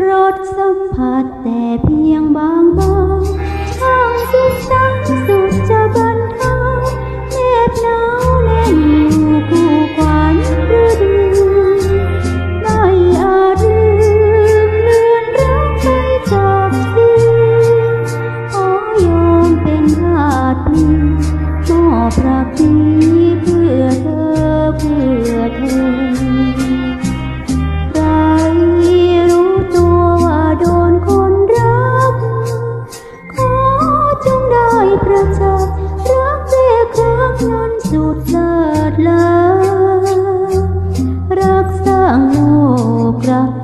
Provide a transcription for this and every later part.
รสสัมผัสแต่เพียงบางบางช่างสุดนใจ pra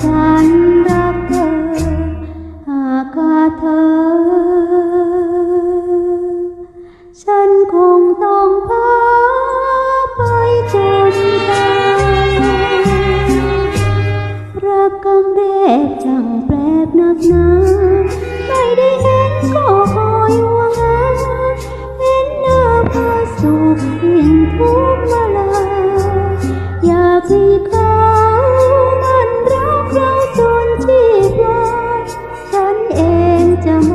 ฉันรักเธอ หากาเธอ ฉันคงต้องพาไปจนตายรักกังเรกจังแปรบนักหนาไม่ได้เห็นก็คอยว่งานเห็นหน้าพาสุขเห็นทุกมาลาอยากมีใคร 将